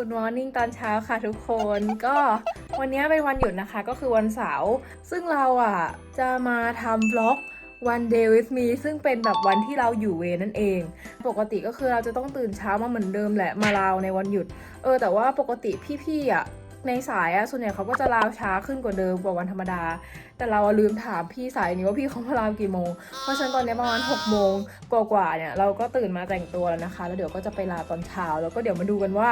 Good Morning ตอนเช้าค่ะทุกคนก็วันนี้เป็นวันหยุดนะคะก็คือวันเสาร์ซึ่งเราอะจะมาทำบล็อก One Day with Me ซึ่งเป็นแบบวันที่เราอยู่เวนั่นเอง ปกติก็คือเราจะต้องตื่นเช้ามาเหมือนเดิมแหละมาลาวในวันหยุด เออแต่ว่าปกติพี่ๆอะในสายอะส่วนใหญ่เขาก็จะลาวช้าขึ้นกว่าเดิมกว่าวันธรรมดา แต่เราลืมถามพี่สายนี้ว่าพี่เขามาลาวกี่โมง เพราะฉะนั้นตอนนี้ประมาณ6โมงกว่าๆเนี่ยเราก็ตื่นมาแต่งตัวแล้วนะคะ แล้วเดี๋ยวก็จะไปลาตอนเช้าแล้วก็เดี๋ยวมาดูกันว่า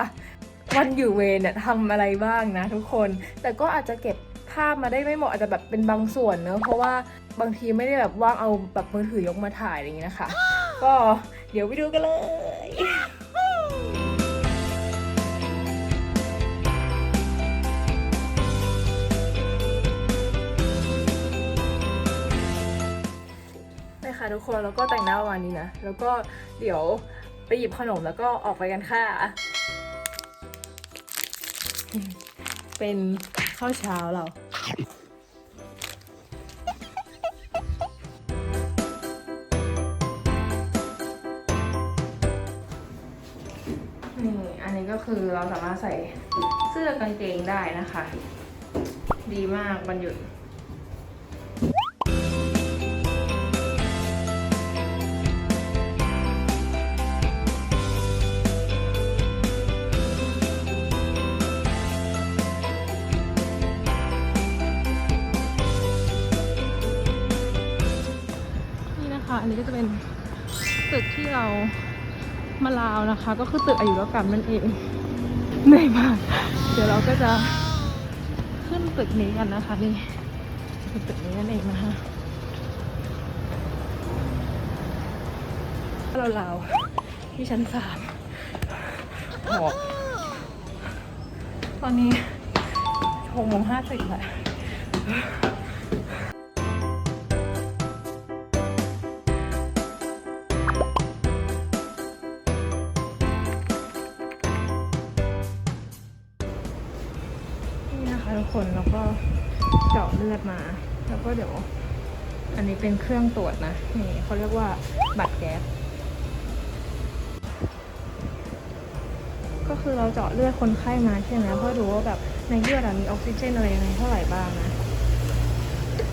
วันอยู่เวรเนี่ยทำอะไรบ้างนะทุกคน แต่ก็อาจจะเก็บภาพมาได้ไม่หมดอาจจะแบบเป็นบางส่วนเนอะเพราะว่าบางทีไม่ได้แบบว่างเอาแบบมือถือยกมาถ่ายอะไรอย่างนี้นะคะ ก็เดี๋ยวไปดูกันเลยไปค่ะทุกคนแล้วก็แต่งหน้าประมาณนี้นะ แล้วก็เดี๋ยวไปหยิบขนมแล้วก็ออกไปกันค่ะ เป็นข้าวเช้าเรานี่อันนี้ก็คือเราสามารถใส่เสื้อกางเกงได้นะคะ ดีมากบรรยุด อันนี้ก็จะเป็นตึกที่เรามาลาวนะคะ ก็คือตึกอายุรกรรมนั่นเองเหนื่อยมาก เดี๋ยวเราก็จะขึ้นตึกนี้กันนะคะนี่คือตึกนี้นั่นเองนะคะเราลาวที่ชั้นสามหอบตอนนี้หกโมงห้าสิบแหละ นะคะทุกคนแล้วก็เจาะเลือดมา แล้วก็เดี๋ยว อันนี้เป็นเครื่องตรวจนะนี่เขาเรียกว่าบัตรแก๊สก็คือเราเจาะเลือดคนไข้มาใช่ไหมเพื่อดูว่าแบบในเลือดมีออกซิเจนอะไรยังไงเท่าไหร่บ้างนะ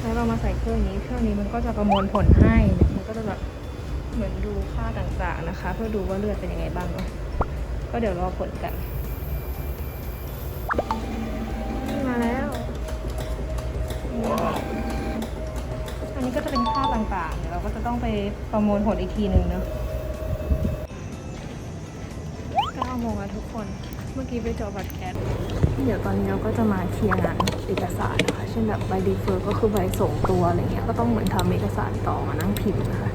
แล้วเรามาใส่เครื่องนี้เครื่องนี้มันก็จะประมวลผลให้มันก็จะแบบเหมือนดูค่าต่างๆนะคะ เพื่อดูว่าเลือดเป็นยังไงบ้างเนาะก็เดี๋ยวรอผลกัน อันนี้ก็จะเป็นค่าต่างๆ เดี๋ยวเราก็จะต้องไปประมวลผลอีกทีหนึ่งเนาะ9โมงแล้วทุกคน เมื่อกี้ไปจอบัตรแคสเดี๋ยวตอนนี้เราก็จะมาเคลียร์งานเอกสารนะคะ เช่นแบบใบดีเฟอร์ก็คือใบส่งตัวอะไรเงี้ย ก็ต้องเหมือนทำเอกสารต่อมานั่งพิมพ์นะคะ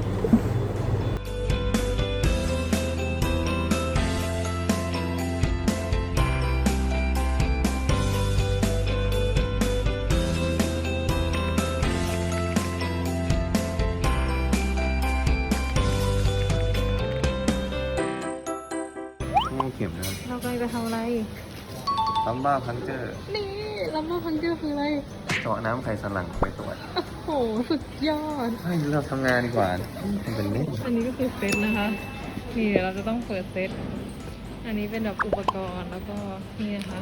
นะครับเรากำลังจะทำอะไร ลัมบ้าพังเจอร์ นี่ลัมเบอร์พังเจอร์คืออะไร เจาะน้ำไขสันหลังไปตรวจโอ้โห สุดยอดเฮ้ยเราทำงานดีกว่าทำเป็นเล่นอันนี้ก็คือเซตนะคะ นี่เดี๋ยวเราจะต้องเปิดเซต อันนี้เป็นแบบอุปกรณ์แล้วก็นี่นะคะ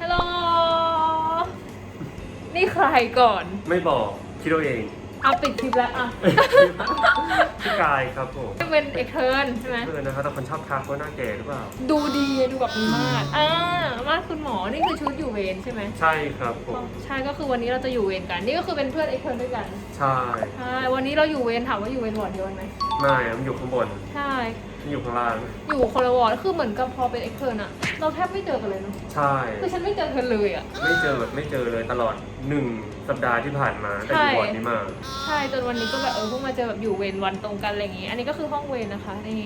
ฮัลโหล นี่ใครก่อน ไม่บอกคิดเอาเอง เอาปิดคลิปแล้วอะพี่กายครับผมเป็นเอกเทิร์นใช่ไหมเพื่อนนะครับแต่คนชอบทักว่าหน้าแก่หรือเปล่า ดูดีดูแบบมีมาดอ่ามาดคุณหมอ นี่คือชุดอยู่เวรใช่ไหม ใช่ครับผม ใช่ ก็คือวันนี้เราจะอยู่เวรกัน นี่ก็คือเป็นเพื่อนเอกเทิร์นด้วยกัน ใช่ใช่ วันนี้เราอยู่เวรถามว่าอยู่เวรวอร์ดเดียวกันไหมไม่มันอยู่ข้างบนใช่ มันอยู่ข้างล่าง อยู่คนละวอร์ดคือเหมือนกับพอเป็นเอกเทิร์นอะเราแทบไม่เจอกันเลยเนาะ ใช่ คือฉันไม่เจอเธอเลยอะไม่เจอแบบไม่เจอเลยตลอดหนึ่ง สัปดาห์ที่ผ่านมาแต่อยู่บอร์ดนี้มา ใช่จนวันนี้ก็แบบเออเพิ่งมาเจอแบบอยู่เวรวันตรงกันอะไรอย่างงี้ อันนี้ก็คือห้องเวรนะคะนี่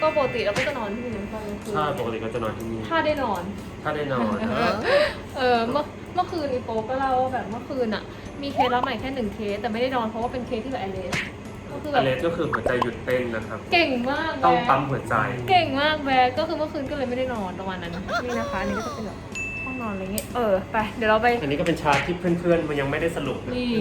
ก็ปกติเราก็จะนอนที่นี่ตอนกลางคืนใช่ปกติก็จะนอนที่นี่ถ้าได้นอน ถ้าได้นอนเออเออเมื่อเมื่อคืนนี้โป๊กก็เล่าว่าแบบเมื่อคืนอะมีเคสรับใหม่แค่หนึ่งเคสแต่ไม่ได้นอนเพราะว่าเป็นเคสที่แบบแอเลสก็คือแบอับนเลสก็คือหัวใจหยุดเต้นนะครับ เก่งมากต้องแบปั๊มกหัวใจ เก่งมากแบกก็คือเมื่อคืนก็เลยไม่ได้นอนประมาณนั้นนี่นะคะอันนี้ก็จะเป็นแบบห้อง นอนอะไรเงี้ยเออไปเดี๋ยวเราไป อันนี้ก็เป็นชาร์ตที่เพื่อนๆ มันยังไม่ได้สรุปนะนี่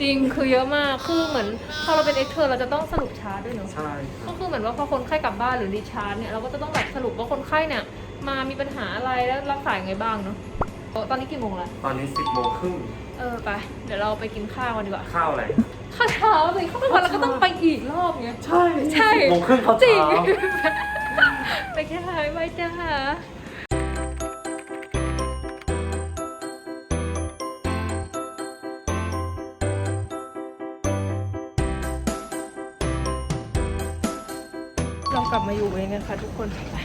จริงคือเยอะมากคือเหมือนพอเราเป็นเอ็กเทอร์เราจะต้องสรุปชาร์ตด้วยเนาะใช่ครัก็บคือเหมือนว่าพอคนไข้กลับบ้านหรือรีชาร์จเนี่ยเราก็จะต้องแบบสรุปว่าคนไข้เนี่ย มามีปัญหาอะไรแล้วรักษายังไงบ้างเนาะโอ้ตอนนี้กี่โมงละตอนนี้สิบโมงครึ่งเออไปเดี๋ยวเราไปกินข้าวกันดีกว่าข้าวอะไรข้าวเช้าสิข้าวกลางวันเราก็ต้องไปอีกรอบไง ใช่ใช่ 10โมงครึ่งข้าวจริง เช้า ไปแค่หายไปจ้าเรา กันค่ะทุกคนไป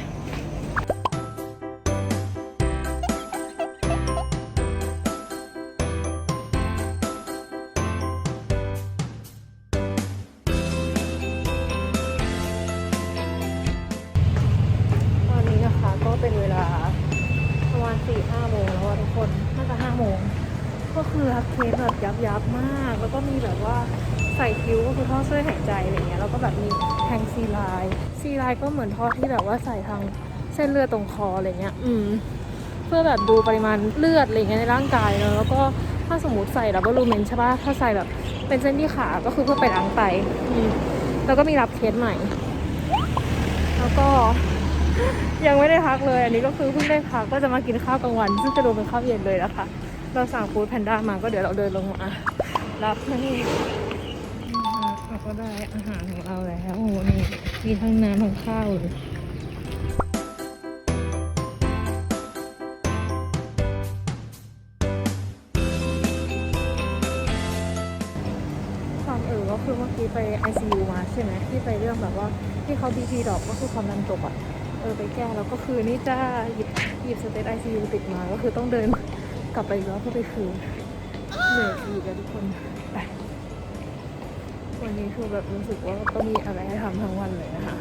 แบบยับยับๆมาก แล้วก็มีแบบว่าใส่คิ้วก็คือท่อช่วยหายใจอะไรเงี้ยแล้วก็แบบมีแทงซีไลน์ซีไลน์ก็เหมือนท่อที่แบบว่าใส่ทางเส้นเลือดตรงคออะไรเงี้ยอืมเพื่อแบบดูปริมาณเลือดอะไรเงี้ยในร่างกายเนอะแล้วก็ถ้าสมมติใส่ดับเบิลลูเมนใช่ปะถ้าใส่แบบเป็นเส้นที่ขาก็คือเพื่อไปล้างไตอืมแล้วก็มีรับเคสใหม่ แล้วก็ยังไม่ได้พักเลย อันนี้ก็คือเพิ่งได้พักก็จะมากินข้าวกลางวัน ซึ่งจะรวมเป็นข้าวเย็นเลยนะคะ เราสั่งฟู้ดแพนด้ามาก็เดี๋ยวเราเดินลงมา รับนี่เราก็ได้อาหารของเราแล้วโอ้โหนี่มีทั้งน้ำทั้งข้าวเลยความเออก็คือเมื่อกี้ไป ICU มาใช่ไหมที่ไปเรื่องแบบว่าที่เขาบีพีดอกก็คือความดันตกอะเออไปแก้แล้วก็คือนี่จ้าหยิบหยิบสเตตไอซียูติดมาก็คือต้องเดิน กลับไปอีกรอเพื่อไปคืนเหนื่อยอีกอะทุกคนไปวันนี้คือแบบรู้สึกว่าก็มีอะไรให้ทำทั้งวันเลยนะคะ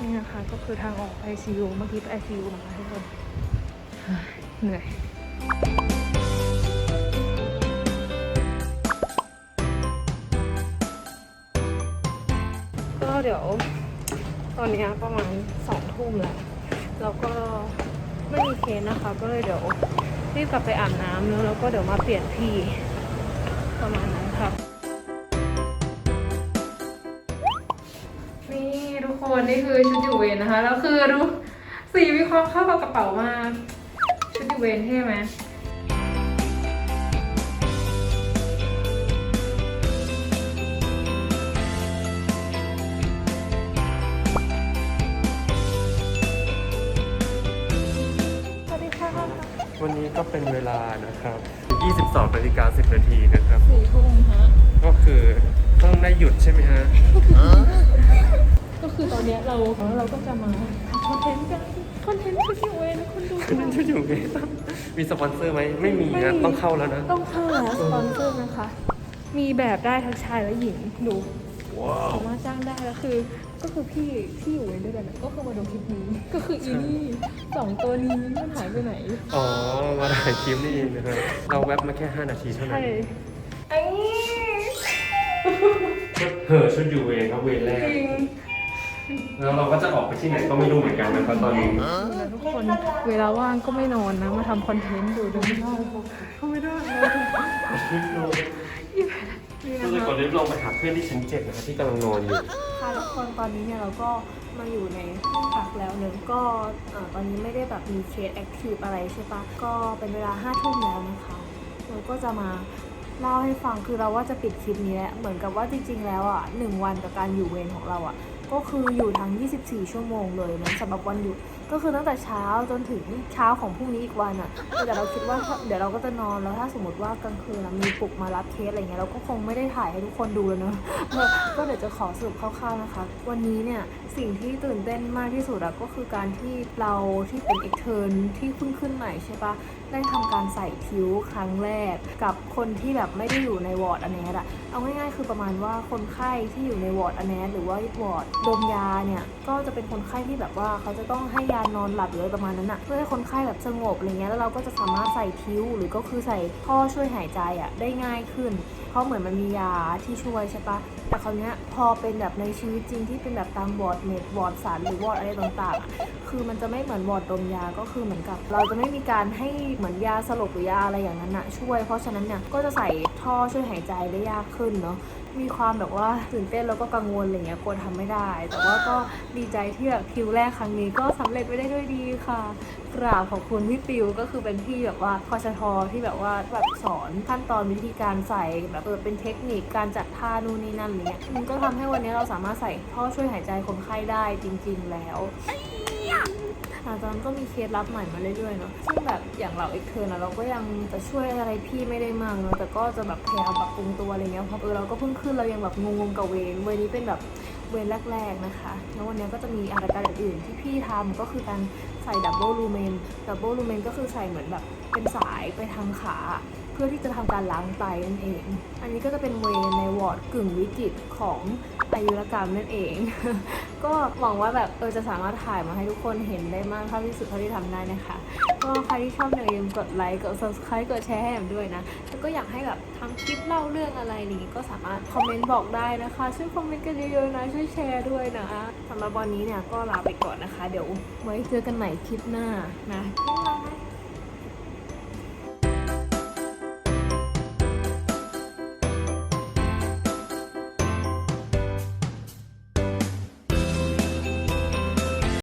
นี่นะคะก็คือทางออกไอซียูเมื่อกี้ไปไอซียูมาทุกคนเหนื่อยก็เดี๋ยวตอนนี้ประมาณสองทุ่มแล้ว แล้วก็ไม่มีเคสนะคะ ก็เลยเดี๋ยว รีบกลับไปอาบน้ำแล้วแล้วก็เดี๋ยวมาเปลี่ยนที่ประมาณนั้นค่ะนี่ทุกคนนี่คือชุดอยู่เวรนะคะ แล้วคือดูสีมีความเข้ากับกระเป๋ามาก ชุดอยู่เวรเท่ไหม ก็เป็นเวลานะครับ 22นาฬิกา10นาทีนะครับ สี่ทุ่มฮะ ก็คือต้องได้หยุดใช่ไหมฮะ ก็คือตอนเนี้ยเราเราก็จะมาทำคอนเทนต์กันคอนเทนต์ชุดอยู่เวรคนดูคือนั่นชุดอยู่ไงมีสปอนเซอร์ไหม ไม่มีนะต้องเข้าแล้วนะ ต้องเข้าแล้วสปอนเซอร์นะคะ มีแบบได้ทั้งชายและหญิงดูว้าว สามารถจ้างได้แล้วคือ ก็คือพี่ที่อยู่เวรด้วยกันอะก็คือมาดูคลิปนี้ ก็คืออีนี่สองตัวนี้มันหายไปไหนอ๋อ มาถ่ายคลิปนี่เองนะครับเราแวบมาแค่ 5 นาทีเท่านั้ใช่นไอ้เห่อชุดอยู่เวรครับเวรแรก จริงแล้วเราก็จะออกไปที่ไหนก็ไม่รู้เหมือนกันนะครับตอนนี้แล้วทุกคนเวลาว่างก็ไม่นอนนะ มาทำคอนเทนต์ดูดูไม่ได้เขาไม่ได้นะลิฟต์ลงนี่ก็นะเลยคะ กดลิฟต์ลงไปหาเพื่อนที่ชั้นเจ็ดนะครับที่กำลังนอนอยู่ ค่ะทุกคนตอนนี้เนี่ยเราก็มาอยู่ในห้องพักแล้วเนอะก็ตอนนี้ไม่ได้แบบมีเคสแอคทีฟอะไรใช่ปะก็เป็นเวลาห้าทุ่มแล้วนะคะเราก็จะมาเล่าให้ฟังคือเราว่าจะปิดคลิปนี้แล้วเหมือนกับว่าจริง ๆ แล้วอะหนึ่งวันกับการอยู่เวรของเราอะก็คืออยู่ทั้ง 24 ชั่วโมงเลยนะสำหรับวันหยุด ก็คือตั้งแต่เช้าจนถึงเช้าของพรุ่งนี้อีกวันอะแต่เราคิดว่าเดี๋ยวเราก็จะนอนแล้วถ้าสมมติว่ากลางคืนมีปลุกมารับเคสอะไรเงี้ยเราก็คงไม่ได้ถ่ายให้ทุกคนดูแล้วเนอะเออก็เดี๋ยวจะขอสรุปคร่าวๆนะคะ วันนี้เนี่ยสิ่งที่ตื่นเต้นมากที่สุดอะก็คือการที่เราที่เป็นเอกเทิร์นที่เพิ่งขึ้นใหม่ใช่ปะ ได้ทำการใส่คิ้วครั้งแรก กับคนที่แบบไม่ได้อยู่ในวอร์ดอเนสอะเอาง่ายๆคือประมาณว่าคนไข้ที่อยู่ในวอร์ดอเนสหรือว่าวอร์ดดมยาเนี่ยก็จะเป็นคนไข้ที่แบบว่าเขาจะต้องให้ยานอนหลับหรืออะไรประมาณนั้นอะเพื่อให้คนไข้แบบสงบอะไรเงี้ยแล้วเราก็จะสามารถใส่ทิ้วหรือก็คือใส่ท่อช่วยหายใจอะได้ง่ายขึ้น เพราะเหมือนมันมียาที่ช่วยใช่ปะแต่คราวนี้พอเป็นแบบในชีวิตจริงที่เป็นแบบตามวอร์ดเมดวอร์ดสันหรือวอร์ดอะไรต่างๆ คือมันจะไม่เหมือนวอร์ดดมยาก็คือเหมือนกับ เราจะไม่มีการให้เหมือนยาสลบหรือยาอะไรอย่างนั้นอะช่วย เพราะฉะนั้นเนี่ยก็จะใส่ท่อช่วยหายใจได้ยากขึ้นเนาะมีความแบบว่าตื่นเต้นแล้วก็กังวลอะไรเงี้ยกลัวทำไม่ได้ แต่ว่าก็ดีใจที่แบบคิวแรกครั้งนี้ก็สำเร็จไปได้ด้วยดีค่ะกราบขอบคุณพี่ปิวก็คือเป็นพี่แบบว่าคอชทอที่แบบว่าแบบสอนขั้นตอนวิธีการใส่แบบเออเป็นเทคนิคการจัดท่านู่นนี่นั่นอะไรเงี้ยมันก็ทำให้วันนี้เราสามารถใส่ท่อช่วยหายใจคนไข้ได้จริง ๆ แล้ว หลังจากนั้นก็มีเคสรับใหม่มาเรื่อยๆเนาะซึ่งแบบอย่างเราเอกเทอร์นะเราก็ยังจะช่วยอะไรพี่ไม่ได้มากเนาะแต่ก็จะแบบพยายามปรับปรุงตัวอะไรเงี้ยเพราะเออเราก็เพิ่งขึ้นเรายังแบบงงๆกับเวรเวรนี้เป็นแบบเวรแรกๆนะคะ แล้ววันนี้ก็จะมีอาการอื่นๆที่พี่ทำก็คือการใส่ดับเบิลลูเมนดับเบิลลูเมนก็คือใส่เหมือนแบบเป็นสายไปทางขา พื่อที่จะทำการล้างไตนั่นเอง อันนี้ก็จะเป็นเวในวอร์ดกึ่งวิกฤตของอายุรกรรมนั่นเอง ก็หวังว่าแบบเออจะสามารถถ่ายมาให้ทุกคนเห็นได้มากเท่าที่สุดเท่าที่ทำได้นะคะ ก็ใครที่ชอบอย่าลืมกดไลค์กด subscribe กดแชร์ให้แอมด้วยนะ แล้วก็อยากให้แบบทำคลิปเล่าเรื่องอะไรนี้ก็สามารถคอมเมนต์บอกได้นะคะ ช่วยคอมเมนต์กันเยอะๆนะ ช่วยแชร์ด้วยนะสำหรับวันนี้เนี่ยก็ลาไปก่อนนะคะ เดี๋ยวไว้เจอกันใหม่คลิปหน้านะ